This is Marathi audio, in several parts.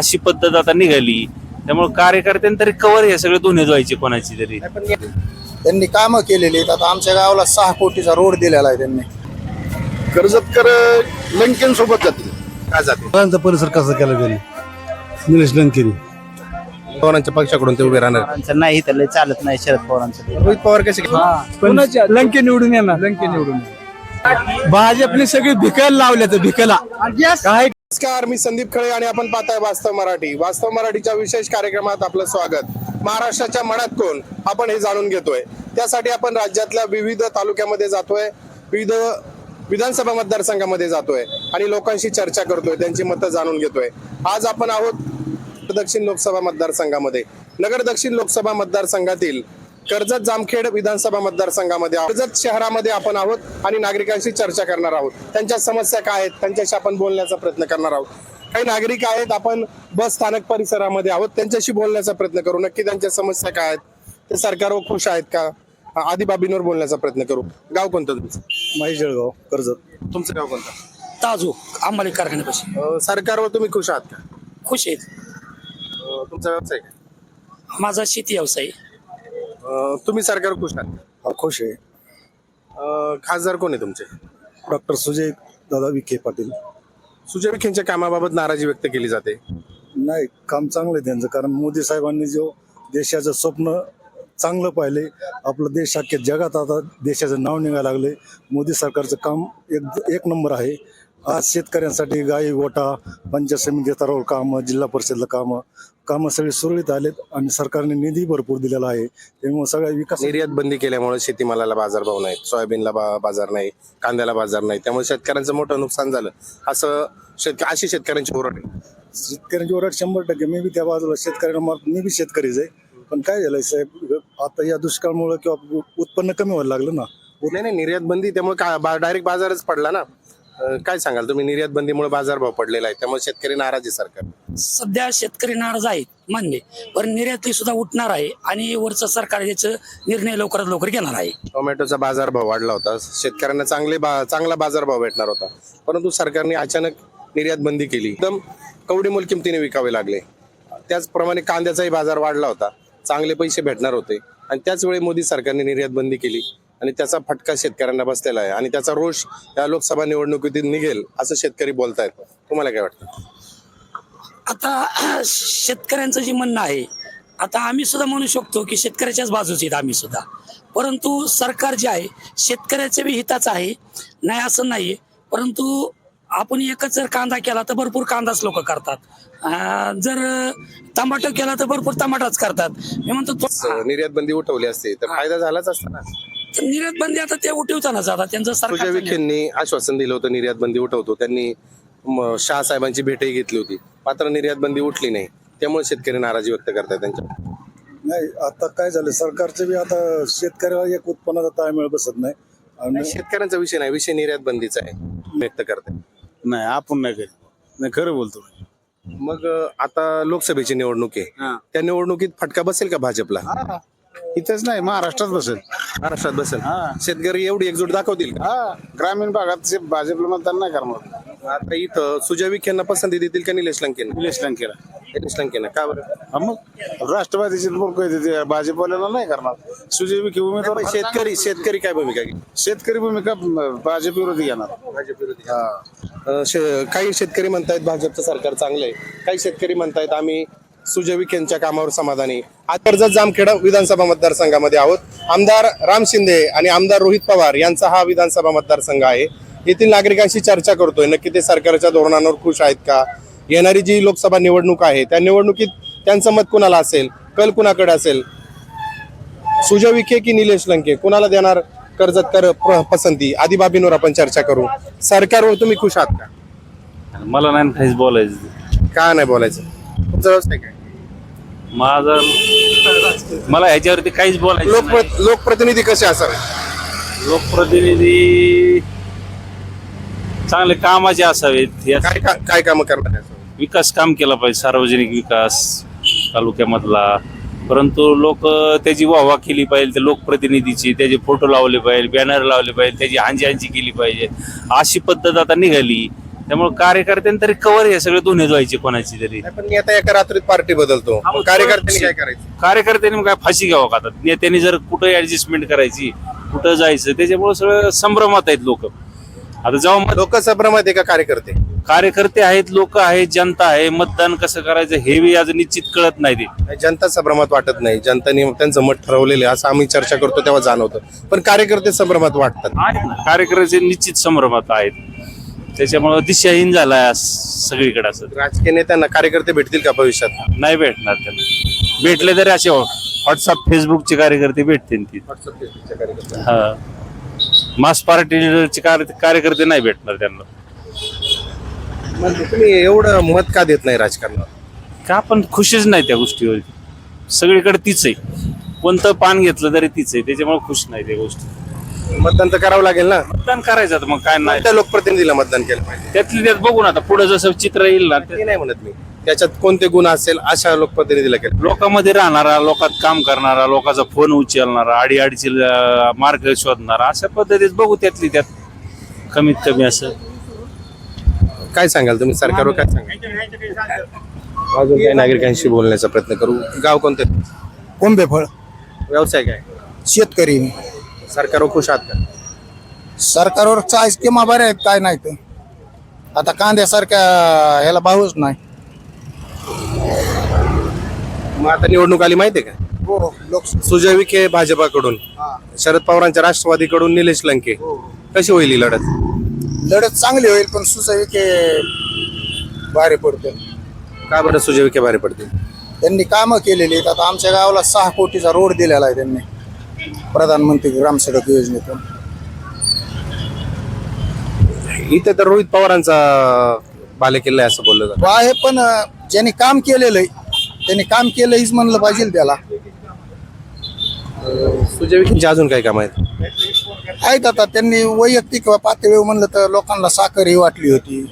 अशी पद्धत आता निघाली. त्यामुळे कार्यकर्त्यांनी तरी कवर हे सगळे दोन्ही व्हायचे कोणाची तरी. त्यांनी कामं केलेली आहेत. आता आमच्या गावाला सहा कोटीचा रोड दिलेला आहे त्यांनी. कर्जतकर लंकेन सोबत जातील. काय जाते मुलांचा परिसर कसा केला त्यांनी निलेश लंकेनी. पवारांच्या पक्षाकडून ते उभे राहणार. नाही तर चालत नाही शरद पवारांचं. रोहित पवार कसे लंके निवडून येणार. लंके निवडून भाजपने सगळी भिकायला लावल्या तर भिकायला काय नमस्कार मी संदीप खळे आणि आपण पाहताय वास्तव मराठी. वास्तव मराठीच्या विशेष कार्यक्रमात आपलं स्वागत. महाराष्ट्राच्या मनात कोण? आपण हे जाणून घेतोय. त्यासाठी आपण राज्यातल्या विविध तालुक्यामध्ये जातोय विविध विधानसभा मतदारसंघामध्ये जातोय आणि लोकांशी चर्चा करतोय त्यांची मतं जाणून घेतोय. आज आपण आहोत दक्षिण लोकसभा मतदारसंघामध्ये. नगर दक्षिण लोकसभा मतदारसंघातील कर्जत जामखेड विधानसभा मतदारसंघामध्ये. कर्जत शहरामध्ये आपण आहोत आणि नागरिकांशी चर्चा करणार आहोत. त्यांच्या समस्या काय आहेत? त्यांच्याशी आपण बोलण्याचा प्रयत्न करणार आहोत. काही नागरिक आहेत आपण बस स्थानक परिसरामध्ये आहोत. त्यांच्याशी बोलण्याचा प्रयत्न करू. नक्की त्यांच्या समस्या काय आहेत? ते सरकारवर खुश आहेत का? आदी बाबींवर बोलण्याचा प्रयत्न करू. गाव कोणतं तुमचं? माही जळगाव कर्जत. तुमचं गाव कोणतं? ताजू आंबाली कारखान्यापाशी. अं, सरकारवर तुम्ही खुश आहात का? खुश आहेत. अं, तुमचा व्यवसाय काय? माझा शेती व्यवसाय. अं, तुम्ही सरकार खुश आहात? हा खुश आहे. अं, खासदार कोण आहे तुमचे? डॉक्टर सुजय दादा विखे पाटील. सुजय विखेंच्या कामाबाबत नाराजी व्यक्त केली जाते. नाही काम चांगलं आहे त्यांचं. कारण मोदी साहेबांनी जो देशाचं स्वप्न चांगलं पाहिले आपलं देश अख्ख्या जगात आता देशाचं नाव निघायला लागले मोदी सरकारचं काम एक एक नंबर आहे. आज शेतकऱ्यांसाठी गाई गोटा पंचायत समिती स्तरावर कामं जिल्हा परिषदला कामं कामं सगळी सुरळीत आलेत आणि सरकारने निधी भरपूर दिलेला आहे. त्यामुळे सगळ्या विकास निर्यात बंदी केल्यामुळे शेतीमालाला बाजारभाव नाही सोयाबीनला बा- बाजार नाही कांद्याला बाजार नाही. त्यामुळे शेतकऱ्यांचं मोठं नुकसान झालं. असं शेतक अशी शेतकऱ्यांची ओरड आहे. शेतकऱ्यांची ओरड शंभर टक्के. मी बी त्या बाजूला शेतकऱ्यांना मार- मी बी शेतकरीच आहे. पण काय झालंय साहेब आता या दुष्काळामुळे किंवा उत्पन्न कमी व्हायला लागलं ना. नाही नाही निर्यात बंदी त्यामुळे डायरेक्ट बाजारच पडला ना. अं, काय सांगाल? तुम्ही निर्यात बंदीमुळे बाजारभाव पडलेला आहे त्यामुळे शेतकरी नाराज आहे सरकार. सध्या शेतकरी नाराज आहेत मान्य पण निर्याती सुद्धा उठणार आहे आणि वरचं सरकार याचं निर्णय लवकरात लवकर घेणार आहे. टोमॅटोचा बाजारभाव वाढला होता. शेतकऱ्यांना चांगले बा चांगला बाजारभाव भेटणार होता. परंतु सरकारने अचानक निर्यात बंदी केली. एकदम कवडीमोल किमतीने विकावे लागले. त्याचप्रमाणे कांद्याचाही बाजार वाढला होता. चांगले पैसे भेटणार होते. आणि त्याच वेळी मोदी सरकारने निर्यात बंदी केली. आणि त्याचा फटका शेतकऱ्यांना बसलेला आहे. आणि त्याचा रोष या लोकसभा निवडणुकीत निघेल असं शेतकरी बोलतायत. तुम्हाला काय वाटतं? आता शेतकऱ्यांचं जे म्हणणं आहे आता आम्ही सुद्धा म्हणू शकतो की शेतकऱ्याच्याच बाजूचे आहेत आम्ही सुद्धा. परंतु सरकार जे आहे शेतकऱ्याच्या बी हिताचं आहे. नाही असं नाहीये. परंतु आपण एकच जर कांदा केला तर भरपूर कांदाच लोक करतात. जर टमाटो केला तर भरपूर टमाटाच करतात. मी म्हणतो निर्यात बंदी उठवली असते तर फायदा झालाच असता ना निर्यात बंदी आता ते उठवतानाच आता त्यांचं सरकार विखेंनी आश्वासन दिलं होतं निर्यात बंदी उठवतो. त्यांनी म, शहा साहेबांची भेटही घेतली होती. मात्र निर्यात बंदी उठली नाही. त्यामुळे शेतकरी नाराजी व्यक्त करतात त्यांच्या. नाही आता काय झालं? सरकारचं बी आता शेतकऱ्याला एक उत्पन्नाचा ताळमेळ बसत नाही. आणि शेतकऱ्यांचा विषय नाही. विषय निर्यात बंदीचा आहे. व्यक्त करते नाही आपण नाही करीत. नाही खरं बोलतो मग अ, आता लोकसभेची निवडणूक आहे. त्या निवडणुकीत फटका बसेल का भाजपला? इथेच नाही महाराष्ट्रात बसेल. महाराष्ट्रात बसेल. शेतकरी एवढी एकजूट दाखवतील का? हा ग्रामीण भागात जे भाजपला मतदान नाही करणार. आता इथं सुजय विखेंना पसंती देतील का निलेश लंकेंना? निलेश लंकेला. निलेश लंकेंना. का बरं? हा मग राष्ट्रवादीचे लोक भाजपवाल्याला नाही करणार. सुजय विखे उमेदवार शेतकरी शेतकरी काय भूमिका घेईल? शेतकरी भूमिका भाजप विरोधी घेणार. भाजप विरोधी. अ, शे- काही शेतकरी म्हणतायत भाजपचं सरकार चांगलं आहे काही शेतकरी म्हणतायत आम्ही सुजय विखेंच्या कामावर समाधानी. आज कर्जत जामखेडा विधानसभा मतदारसंघामध्ये आहोत. आमदार राम शिंदे आणि आमदार रोहित पवार यांचा हा विधानसभा मतदारसंघ आहे. येथील नागरिकांशी चर्चा करतोय. नक्की ते सरकारच्या धोरणांवर खुश आहेत का? येणारी जी लोकसभा निवडणूक आहे त्या निवडणुकीत त्यांचं मत कुणाला असेल? कल कुणाकडे असेल? सुजय विखे की निलेश लंके? कुणाला देणार कर्जतकर प्र- पसंती? आदी बाबींवर आपण चर्चा करू. सरकारवर तुम्ही खुश आहात का? मला नाही काहीच बोलायचं. का नाही बोलायचं? तुमचा व्यवसाय काय? माझं मला ह्याच्यावरती काहीच बोलायचं नाही. लोकप्र लोकप्रतिनिधी कसे असावे? लोकप्रतिनिधी चांगले कामाचे असावेत. या काय का- काय कामं करणार? विकास काम केला पाहिजे सार्वजनिक विकास तालुक्यामधला. परंतु लोक त्याची वाहवा केली पाहिजे त्या लोकप्रतिनिधीची त्याचे फोटो लावले पाहिजे बॅनर लावले पाहिजे त्याची हांजी हांजी केली पाहिजे. अशी पद्धत आता निघाली. त्यामुळे कार्यकर्त्यांनी तरी कवर हे सगळे दोन्ही व्हायचे कोणाची तरी. नाही, पण नेता एका रात्रीत पार्टी बदलतो. मग कार्यकर्त्यांनी काय करायचं? कार्यकर्त्यांनी मग काय फाशी घ्यावं का आता? नेत्यांनी जर कुठं ऍडजस्टमेंट करायची कुठं जायचं त्याच्यामुळे सगळं संभ्रमात आहेत लोक. आता जेव्हा मत- लोक संभ्रमात आहे का कार्यकर्ते? कार्यकर्ते आहेत लोक आहेत जनता आहे. मतदान कसं करायचं हे बी आज निश्चित कळत नाही ते. जनता संभ्रमात वाटत नाही. जनताने त्यांचं मत ठरवलेलं आहे. असं आम्ही चर्चा करतो तेव्हा जाणवतं. पण कार्यकर्ते संभ्रमात वाटतात. आहेत ना. कार्यकर्ते निश्चित संभ्रमात आहेत. त्याच्यामुळे दिशाहीन झालाय आज सगळीकडे असं. राजकीय नेत्यांना कार्यकर्ते भेटतील का भविष्यात? नाही भेटणार त्यांना. भेटले तरी असे व्हॉट्सअप फेसबुकचे कार्यकर्ते भेटतील ती हा. मास पार्टीचे कार्य- कार्यकर्ते नाही भेटणार त्यांना. तुम्ही एवढं मत का देत नाही राजकारणात का पण खुशीच नाही त्या गोष्टीवर सगळीकडे तीच आहे. कोणतं पान घेतलं तरी तीच आहे. त्याच्यामुळे खुश नाही त्या गोष्टी. मतदान तर करावं लागेल ना? मतदान करायचं आता मग काय नाही. त्या लोकप्रतिनिधीला मतदान केलं पाहिजे? त्यातली त्यात बघू ना आता पुढे जसं चित्र येईल ना ते नाही म्हणत मी. त्याच्यात कोणते गुण असेल अशा लोकप्रतिनिधीला केलं लोकांमध्ये राहणारा लोकात काम करणारा लोकांचा फोन उचलणारा आडी अडचील मार्ग शोधणारा अशा पद्धतीत बघू त्यातली त्यात. कमीत कमी असं. काय सांगाल तुम्ही? सरकारवर काय सांगाल? अजून काही नागरिकांशी बोलण्याचा प्रयत्न करू. गाव कोणतं? कोंबे फळ व्यवसाय काय? शेतकरी. मी. सरकारवर खुश आहात का? सरकारवर चाळीस बऱ्या आहेत काय नाही तर आता कांद्यासारख्या ह्याला भावच नाही. मग आता निवडणूक आली माहितीये का? हो लोक सुजय विखे भाजपाकडून शरद पवारांच्या राष्ट्रवादीकडून निलेश लंके. कशी होईल ही लढत? लढत चांगली होईल पण सुसविके भारी पडते का बरं सुजय विखे भारी पडतील? त्यांनी कामं केलेली आहेत. आता आमच्या गावाला सहा कोटीचा रोड दिलेला आहे त्यांनी. प्रधानमंत्री ग्रामसडक योजनेतून. इथे तर रोहित पवारांचा बालेकिल्ला आहे असं बोललं जातं. आहे पण अं, ज्यांनी काम केलेलं आहे त्यांनी काम केलं हीच म्हणलं पाहिजे त्याला. सुजय विखेंचे अजून काय काम आहेत? आहेत आता त्यांनी वैयक्तिक पातळीवर म्हणलं तर लोकांना साखर ही वाटली होती.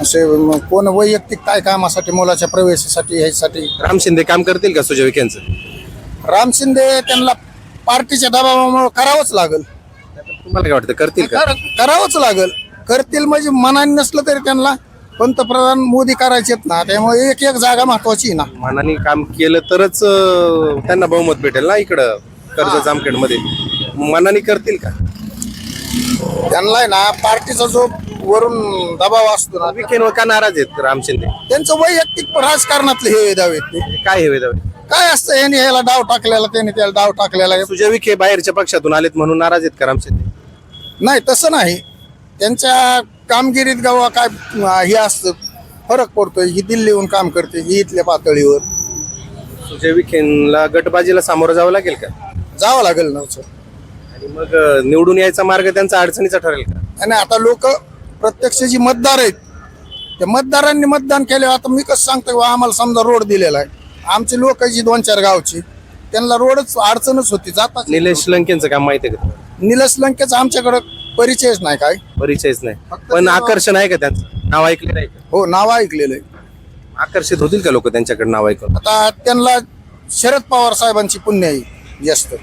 असे मग कोण वैयक्तिक काय कामासाठी मुलाच्या प्रवेशासाठी ह्यासाठी राम शिंदे काम करतील का सुजय विखेंचं? राम शिंदे त्यांना पार्टीच्या दबावामुळे करावंच लागल. तुम्हाला काय वाटतं करतील का? कर- करावंच लागल. करतील म्हणजे मनाने नसलं तरी त्यांना पंतप्रधान मोदी करायचेत ना त्यामुळे एक एक जागा महत्वाची आहे ना. मनाने काम केलं तरच अं, त्यांना बहुमत भेटेल ना इकडं कर्ज जामखेडमध्ये मनाने करतील का? त्यांना आहे ना पार्टीचा जो वरून दबाव असतो ना विखेंवर का नाराज आहेत राम शिंदे? त्यांचं वैयक्तिक राजकारणातले हे दावे आहेत ते. काय हे वेदावे काय असतं यांनी ह्याला डाव टाकलेला त्यांनी त्याला डाव टाकलेला सुजय विखे बाहेरच्या पक्षातून आलेत म्हणून नाराज आहेत का नाही तसं नाही. त्यांच्या कामगिरीत गावा काय अं, हे असतं फरक पडतोय. ही दिल्लीहून काम करते ही इथल्या पातळीवर. सुजय विखेंना गटबाजीला सामोरं जावं लागेल का? जावं लागेल नव्हतं आणि मग अं, निवडून यायचा मार्ग त्यांचा अडचणीचा ठरेल का? आणि आता लोक प्रत्यक्ष जी मतदार आहेत त्या मतदारांनी मतदान केले आता मी कसं सांगतो बा आम्हाला समजा रोड दिलेला आहे. आमची लोक जी दोन चार गावची त्यांना रोडच अडचणच होती. जातात निलेश लंकेंचं काम माहिती आहे का निलस लंकेचा आमच्याकडे परिचयच नाही काय. परिचयच नाही. पण आकर्षण आहे का त्यांचं? नाव ऐकले नाही का? हो नाव ऐकलेलं आहे. आकर्षित होतील का लोक त्यांच्याकडे नाव ऐकून? आता त्यांना शरद पवार साहेबांची पुण्य आहे जास्त.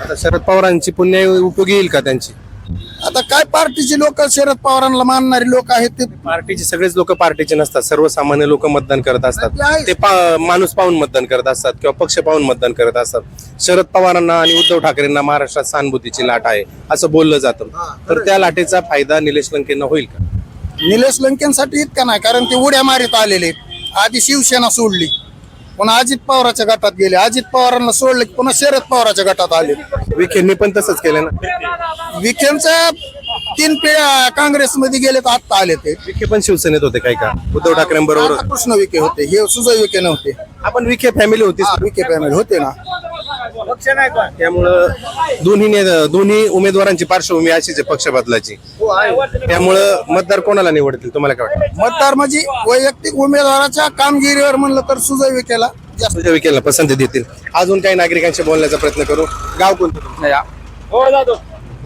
आता शरद पवारांची पुण्य उपयोगी येईल का त्यांची? आता काय पार्टीची लोक शरद पवारांना मानणारी लोक आहेत ते? पार्टीचे सगळेच लोक पार्टीचे नसतात. सर्वसामान्य लोक मतदान करत असतात. ते पा- माणूस पाहून मतदान करत असतात किंवा पक्ष पाहून मतदान करत असतात. शरद पवारांना आणि उद्धव ठाकरेंना महाराष्ट्रात सहानुभूतीची लाट आहे असं बोललं जातं. तर त्या लाटेचा फायदा निलेश लंकेंना होईल का? निलेश लंकेंसाठी इतका नाही कारण ते उड्या मारीत आलेले आहेत. आधी शिवसेना सोडली. पुन्हा अजित पवाराच्या गटात गेले. अजित पवारांना सोडले की पुन्हा शरद पवाराच्या गटात आले. विखेंनी पण तसंच केलं ना? विखेंच्या तीन पिढ्या काँग्रेसमध्ये गेले तर आत्ता आले ते. विखे पण शिवसेनेत होते काय का? उद्धव ठाकरेंबरोबर. कृष्ण विखे होते. हे सुजय विखे नव्हते. आपण विखे फॅमिली होती विखे फॅमिली होते ना. त्यामुळं दोन्ही ने- दोन्ही उमेदवारांची पार्श्वभूमी अशीच आहे पक्ष बदलाची. त्यामुळं मतदार कोणाला निवडतील तुम्हाला काय वाटतं? मतदार म्हणजे वैयक्तिक उमेदवाराच्या कामगिरीवर म्हणलं तर सुजय विखेला जास्त. सुजय विखेला पसंती देतील. अजून काही नागरिकांशी बोलण्याचा प्रयत्न करू. गाव कोणतं तुमचं?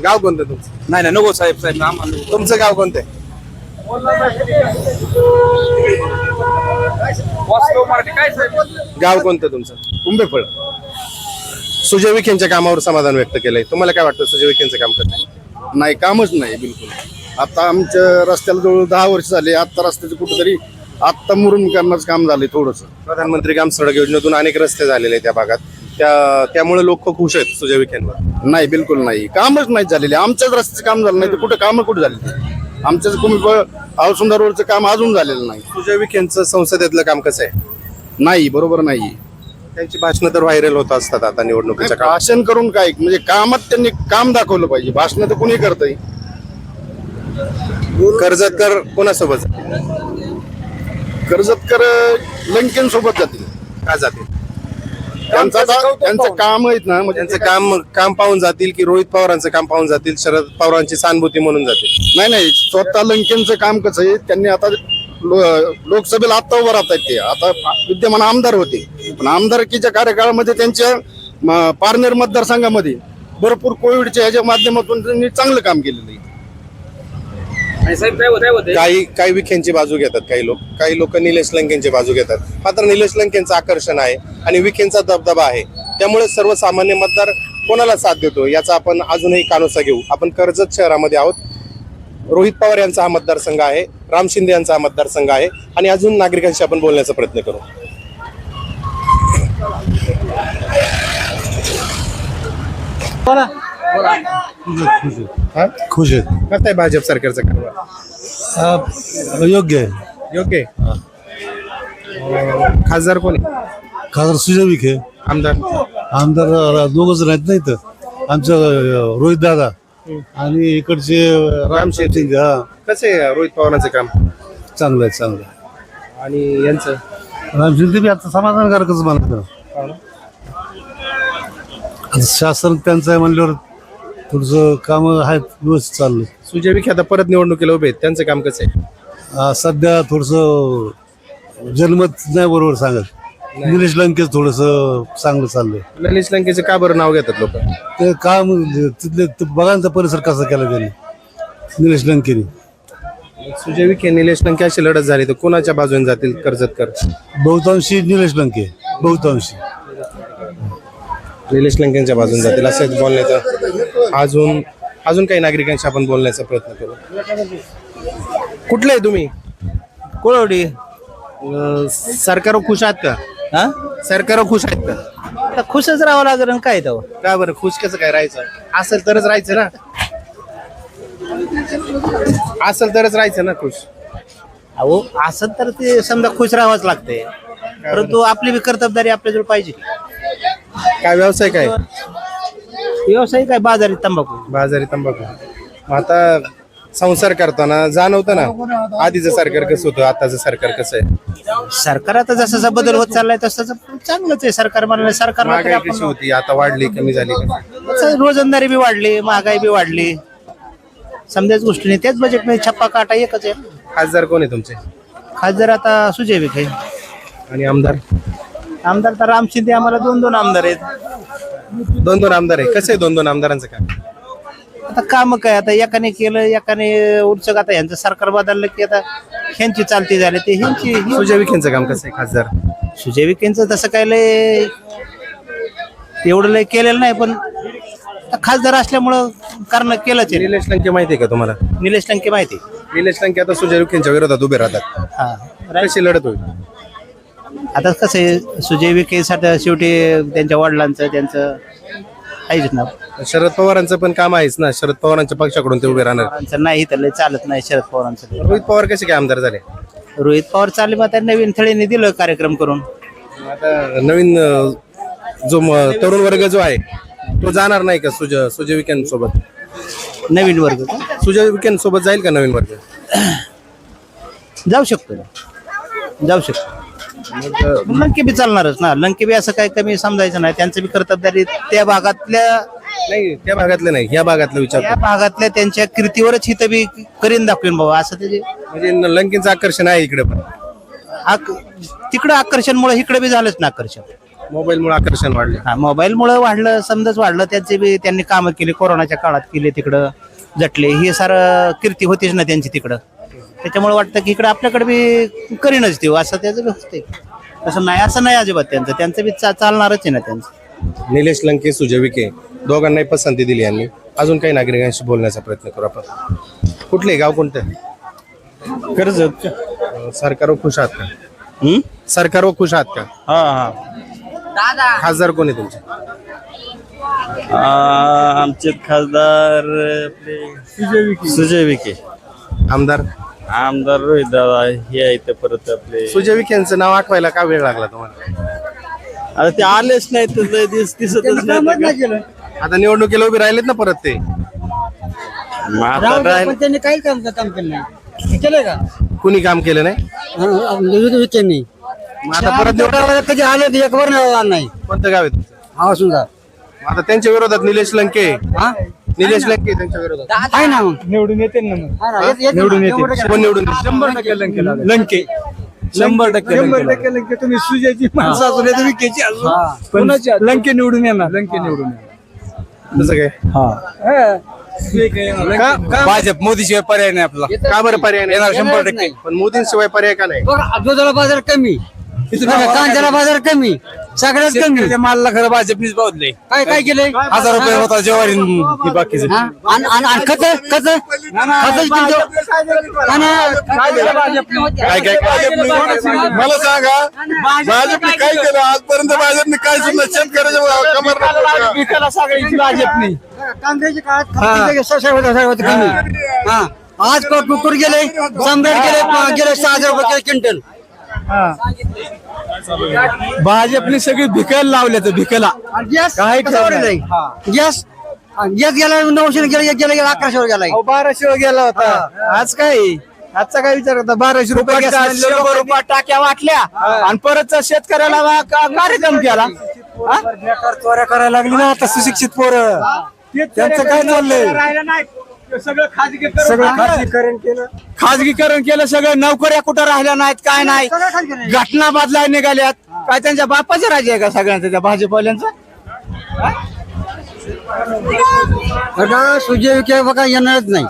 गाव कोणतं तुमचं? नाही नाही नको साहेब साहेब आम्हाला तुमचं गाव कोणतं आहे? गाव कोणतं तुमचं? कुंभेफळ. सुजय विखेंच्या कामावर समाधान व्यक्त केलंय. तुम्हाला काय वाटतं सुजय विखेंचं काम करते नाही कामच नाही बिलकुल. आता आमच्या रस्त्याला जवळ दहा वर्ष झाले आता रस्त्याचं कुठंतरी आत्ता मुरुमकरणाचं काम झाले थोडंसं. प्रधानमंत्री ग्राम सडक योजनेतून अनेक रस्ते झालेले आहेत त्या भागात. त्या त्यामुळे लोक खुश आहेत सुजय विखेंवर. नाही बिलकुल नाही. कामच नाही झालेले. आमच्याच रस्त्याचं काम झालं नाही तर कुठं कामं कुठं झाली आमच्याच कुणी औसुंदर रोडचं काम अजून झालेलं नाही. सुजय विखेंचं संसदेतलं काम कसं आहे? नाही बरोबर नाही. त्यांची भाषणं तर व्हायरल होत असतात आता निवडणुकीच्या काळात भाषण करून काय? म्हणजे कामात त्यांनी काम दाखवलं पाहिजे. भाषण तर कुणी करतंय? कर्जतकर कोणासोबत? कर्जतकर लंकेन सोबत जातील. का जातील? त्यांचं त्यांचं काम आहेत ना म्हणजे त्यांचं काम काम पाहून जातील की रोहित पवारांचं काम पाहून जातील शरद पवारांची सहानुभूती म्हणून जातील? नाही नाही स्वतः लंकेनचं काम कसं आहे त्यांनी आता लो- लोकसभेला आता उभं राहत आहेत ते. आता विद्यमान आमदार होते. पण आमदारकीच्या कार्यकाळामध्ये त्यांच्या म- पारनेर मतदारसंघामध्ये भरपूर कोविडच्या ह्याच्या माध्यमातून त्यांनी चांगलं काम केलेलं आहे. काही काही विखेंची बाजू घेतात काही लोक. काही लोक निलेश लंकेंची बाजू घेतात. मात्र निलेश लंकेंचं आकर्षण आहे आणि विखेंचा दबदबा आहे. त्यामुळे सर्वसामान्य मतदार कोणाला साथ देतो याचा आपण अजूनही कानोसा घेऊ. आपण कर्जत शहरामध्ये आहोत. रोहित पवार यांचा हा मतदारसंघ आहे राम शिंदे यांचा हा मतदारसंघ आहे आणि अजून नागरिकांशी आपण बोलण्याचा प्रयत्न करू. हा? खुश आहेत. कसं आहे भाजप सरकारचं कारभार योग्य आहे. योग्य आहे. खासदार कोणी खासदार सुजय विखे. आमदार. आमदार दोघ जण आहेत नाही तर आमचं रोहित दादा. आणि इकडचे राम शेट्टी हा. कसे रोहित पवारांचं काम? चांगलं आहे चांगलं आहे. आणि यांचं? राम शिंदे बी आता समाधानकारकच म्हणत आता शासन त्यांचं आहे म्हणल्यावर थोडस काम आहेत व्यवस्थित चाललंय सुजय विखे आता परत निवडणुकीला उभे आहेत. त्यांचं काम कसं आहे? सध्या थोडस जन्मत नाही बरोबर सांगत. निलेश लंकेश थोडस चांगलं चाललंय. ललित लंकेचं का बरं नाव घेतात लोक? ते काम तिथले ते बघांचा परिसर कसा केला त्यांनी? निलेश लंकेने. सुजय विखे निलेश लंके अशी लढत झाली तर कोणाच्या बाजूने जातील कर्जतकर बहुतांशी निलेश लंके बहुतांशी. निलेश लंकेंच्या बाजूने जातील असंच बोलण्याचं अजून अजून काही नागरिकांशी आपण बोलण्याचा प्रयत्न करू. कुठले आहे तुम्ही? कोळवडी. अं, सरकारवर खुश आहात का? हा? सरकारवर खुश आहेत का? आता खुशच राहावं लागेल आणि काय तेव्हा? का बरं? खुश कसं काय राहायचं? असेल तरच राहायचं ना? असेल तरच राहायचं ना खुश? अहो असं तर ते समजा खुश राहावंच लागते. परंतु आपली बी कर्तबदारी आपल्याजवळ पाहिजे. काय व्यवसाय काय? व्यवसाय काय? बाजारी तंबाखू. बाजारी तंबाखू. मग आता संसार करताना जाणवतं ना? आधीचं सरकार कसं होतं आताचं सरकार कसं आहे? सरकार आता जसं जसं बदल होत चाललाय तसं चांगलंच आहे. सरकार म्हणलं सरकार महागाई कशी होती? आता वाढली कमी झाली का? रोजंदारी बी वाढली महागाई बी वाढली. समजाच गोष्टी नाही त्याच बजेटमध्ये छप्पा काटा एकच आहे. खासदार कोण आहे तुमचे? खासदार आता सुजय विखे. आणि आमदार? आमदार तर राम शिंदे आम्हाला दोन दोन आमदार आहेत. दोन दोन आमदार आहे. कसं आहे दोन दोन आमदारांचं काय आता काम काय? आता एकाने केलं एकाने उलचक आता यांचं सरकार बदललं की आता ह्यांची चालती झाली. ते ह्यांची सुजय विखेंचं काम कसं आहे खासदार? सुजय विखेंचं तसं काय लय एवढं लय केलेलं नाही पण खासदार असल्यामुळं कारण केलंच आहे. निलेश लंके माहिती आहे का तुम्हाला? निलेश लंके माहिती निलेश लंके आता सुजय विखेंच्या विरोधात उभे राहतात. हा. कशी लढत होईल? आता कसं आहे सुजय विखेसाठी शेवटी त्यांच्या वडिलांचं त्यांचं आहेच ना. शरद पवारांचं पण काम आहेच ना. शरद पवारांच्या पक्षाकडून ते उभे राहणार. पवारांचं नाही तर लय चालत नाही शरद पवारांचं. रोहित पवार कसे काय आमदार झाले? रोहित पवार चालले मग त्या नवीन थळीने दिलं कार्यक्रम करून. आता नवीन अं, जो म- तरुण वर्ग जो आहे तो जाणार नाही का सुजय सुजय विखें सोबत? नवीन वर्ग का? सुजय विखें सोबत जाईल का नवीन वर्ग? जाऊ शकतो ना. जाऊ शकतो. लंके बी चालणारच ना. लंके बी असं काही कमी समजायचं नाही. त्यांचं बी कर्तबदारी त्या भागातल्या नाही त्या भागातले नाही. ह्या भागातलं विचार त्या भागातल्या त्यांच्या कीर्तीवरच हिथं बी करीन दाखवेन बाबा असं त्याचे म्हणजे न- लंकेंचं आकर्षण आहे इकडे पण. आक- तिकडं आकर्षणमुळे इकडे बी झालंच ना आकर्षण. मोबाईलमुळे आकर्षण वाढले. हा मोबाईलमुळे वाढलं समजाच वाढलं. त्यांचे बी त्यांनी कामं केली कोरोनाच्या काळात केले तिकडं. जटले हे सारं कीर्ती होतीच ना त्यांची तिकडं. त्याच्यामुळे वाटतं की इकडं आपल्याकडे बी करीनच देऊ असं त्याचं बी असते तसं नाही असं नाही अजिबात त्यांचं. त्यांचं बी चा- चालणारच आहे ना त्यांचं. निलेश लंके सुजय विखे दोघांनाही पसंती दिली यांनी. अजून काही नागरिकांशी बोलण्याचा प्रयत्न करू आपण. कुठले गाव कोणतं? कर्जत. सरकारवर खुश आहात का? सरकारवर खुश आहात का? हा खासदार कोण आहे तुमचे? हा आमचे खासदार आपले सुजय विखे. आमदार? आमदार रोहित दादा हे आहेत परत आपले. सुजय विखे यांचं नाव आठवायला का वेळ लागला तुम्हाला? आता ते आलेच नाही तर दिस दिसतच नाही आता निवडणुकीला उभे राहिलेत ना परत ते. मग आता राहिलं त्यांनी काही काम काम केलं नाही. केलंय का? कुणी काम केलं नाही? त्यांनी मग आता परत निवडणूक कधी आले एक वर नाही कोणतं गाव आहे तुमचं? हा सुद्धा मग आता त्यांच्या विरोधात निलेश लंके निलेश लंके त्यांच्या विरोधात. आहे ना. निवडून येते ना मग. निवडून येते कोण निवडून? शंभर टक्के लंकेला लंके. शंभर टक्के शंभर टक्के लंके. तुम्ही सुजाची माणसं असू नाही तुम्ही केची असू पण लंके निवडून येणार. लंके निवडून येणार. तसं काय? भाजप मोदी शिवाय पर्याय नाही आपला. का बरं पर्याय नाही? येणार शंभर टक्के. पण मोदींशिवाय पर्याय का नाही? बघा दुधाला बाजार कमी. कांद्याला बाजार कमी. सगळ्यात कमी. मालला खरं भाजपनीच पावले काय काय केलंय? हजार रुपये होता ज्वारी ही बाकीचे. हा? आणि खत खत काय काय काय मला सांगा भाजपने काय केलं? आजपर्यंत भाजपने काय सुद्धा शेतकऱ्याच्या कमर विकायला सगळ्यांची भाजपनी. काँग्रेसच्या काळात कमी. हा. आज कुकर गेले? सम्राट गेले गेले सहा हजार रुपये केले क्विंटल. भाजपने सगळी भिकायला लावले तर गॅस ठेवलं? गेलाय? गॅस गॅस गेला नऊशे गेला गेला गेला अकराशे वर गेलाय बाराशे गेला होता. आज काय? आजचा काय विचार होता? बाराशे रुपये gas आणले, शंभर रुपये टाक्या वाटल्या. आणि परत शेतकऱ्याला वा- का- कार्यक्रम केला. हा? चोऱ्या करायला लागली ना आता सुशिक्षित पोरं. त्यांचं काय चाललंय? सगळं खाजगीकरण केलं. खाजगीकरण केलं सगळं नोकऱ्या कुठं राहिल्या नाहीत काय नाही. घटना बदलाय निघाल्यात. काय त्यांच्या बापाचं राज्य आहे का सगळ्यांचं त्या भाजपवाल्यांचं बघा सुजय विखे बघा येणारच नाही.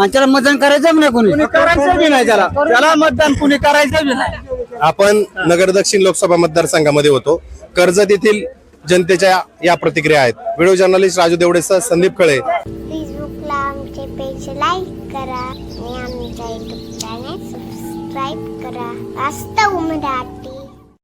आणि त्याला मतदान करायचं नाही कोणी? कुणी करायचं बी नाही त्याला. त्याला मतदान कुणी करायचं बी नाही. आपण नगर दक्षिण लोकसभा मतदारसंघामध्ये होतो. कर्जत येथील जनतेच्या या प्रतिक्रिया आहेत. व्हिडिओ जर्नलिस्ट राजू देवडेसह संदीप खळे. करा आणि